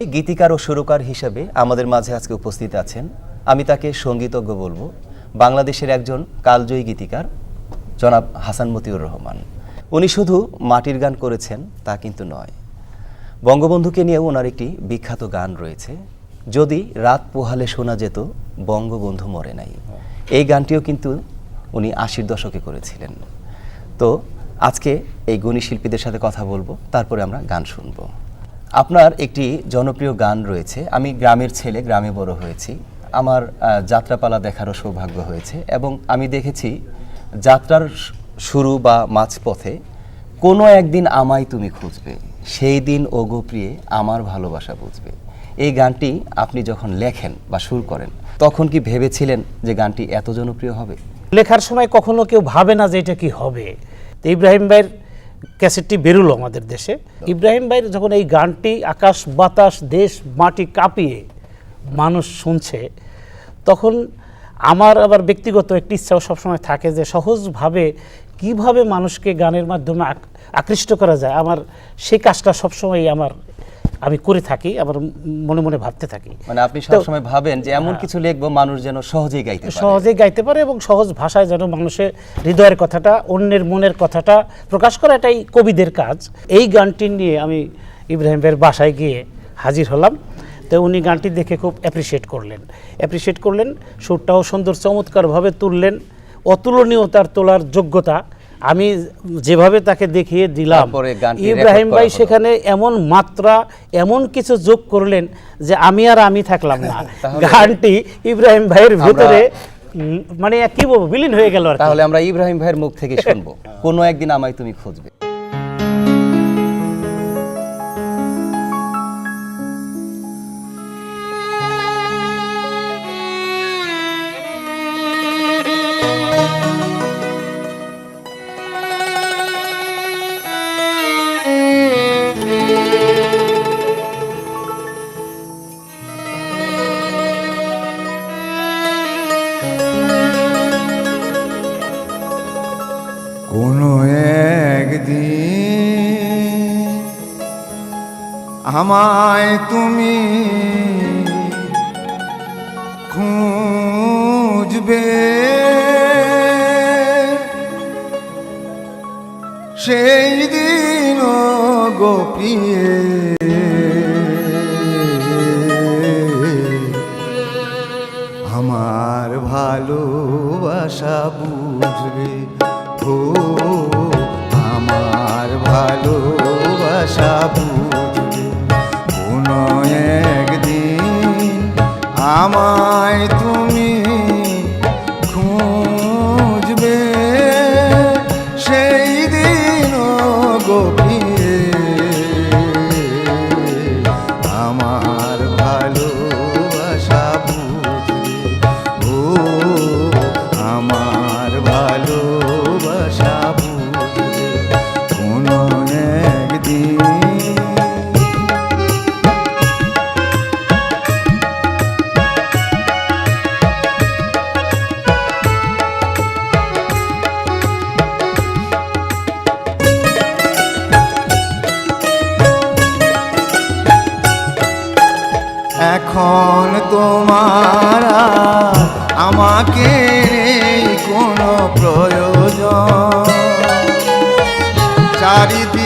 গীতিকার ও সুরকার হিসেবে আমাদের মাঝে আজকে উপস্থিত আছেন। আমি তাকে সঙ্গীতজ্ঞ বলব। বাংলাদেশের একজন কালজয়ী গীতিকার, জনাব হাসান মতিউর রহমান। উনি শুধু মাটির গান করেছেন, তা কিন্তু নয়। বঙ্গবন্ধুকে নিয়েও ওনার একটি বিখ্যাত গান রয়েছে। যদি রাত পোহালে শোনা যেত, বঙ্গবন্ধু মরে নাই। এই গানটিও কিন্তু উনি আশির দশকে করেছিলেন। তো আজকে এই গুণী শিল্পীদের সাথে কথা বলব, তারপরে আমরা গান শুনব। আপনার একটি জনপ্রিয় গান রয়েছে। আমি গ্রামের ছেলে, গ্রামে বড় হয়েছি। আমার যাত্রাপালা দেখারও সৌভাগ্য হয়েছে এবং আমি দেখেছি যাত্রার শুরু বা মাঝপথে কোনো একদিন আমায় তুমি খুঁজবে, সেই দিন ওগো প্রিয়ে আমার ভালোবাসা বুঝবে। এই গানটি আপনি যখন লেখেন বা সুর করেন, তখন কি ভেবেছিলেন যে গানটি এত জনপ্রিয় হবে? লেখার সময় কখনো কেউ ভাবে না যে এটা কি হবে। ইব্রাহিম ভাইয়ের ক্যাসেটটি বেরুলো আমাদের দেশে। ইব্রাহিম ভাইয়ের যখন এই গানটি আকাশ, বাতাস, দেশ, মাটি কাঁপিয়ে মানুষ শুনছে, তখন আমার আবার ব্যক্তিগত একটি ইচ্ছাও সবসময় থাকে যে সহজভাবে কীভাবে মানুষকে গানের মাধ্যমে আক- আকৃষ্ট করা যায়। আমার সেই কাজটা সবসময় আমার আমি করে থাকি আমার মনে মনে ভাবতে থাকি। মানে আপনি সবসময় ভাবেন যে এমন কিছু লিখব মানুষ যেন সহজেই গাইতে পারে। সহজে গাইতে পারে এবং সহজ ভাষায় যেন মানুষের হৃদয়ের কথাটা অন্যের মনের কথাটা প্রকাশ করা এটাই কবিদের কাজ। এই গানটি নিয়ে আমি ইব্রাহিম ভাইয়ের বাসায় গিয়ে হাজির হলাম। তো উনি গানটি দেখে খুব অ্যাপ্রিসিয়েট করলেন। অ্যাপ্রিসিয়েট করলেন সুরটাও সুন্দর চমৎকারভাবে তুললেন। অতুলনীয়তার তোলার যোগ্যতা আমি যেভাবে তাকে দেখিয়ে দিলাম ইব্রাহিম ভাই সেখানে এমন মাত্রা এমন কিছু যোগ করলেন যে আমি আর আমি থাকলাম না। গানটি ইব্রাহিম ভাইয়ের ভিতরে মানে কি বলব বিলীন হয়ে গেল আর তাহলে আমরা ইব্রাহিম ভাইয়ের মুখ থেকে শুনব। কোনো একদিন আমায় তুমি খুঁজবে। একদিন আমায় তুমি খুঁজবে। সেই দিন গোপিয়ে আমার ভালোবাসা বুঝবে আমায় তোমার আমাকে কোনো প্রয়োজন। চারিদিকে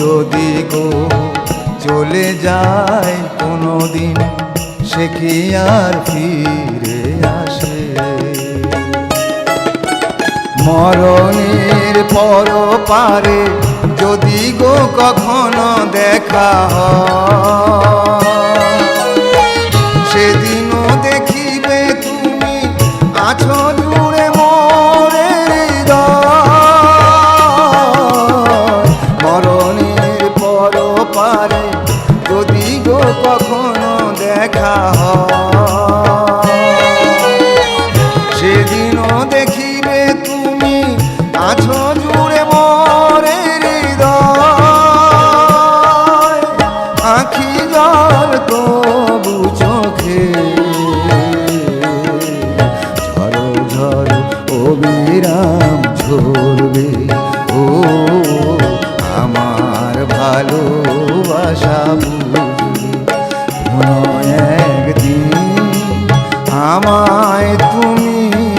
যদি গো চলে যায় কোনো দিন সে কি আর ফিরে আসে? মরণের পর পারে যদি গো কখনো দেখা হয় হয় আমায় তুমি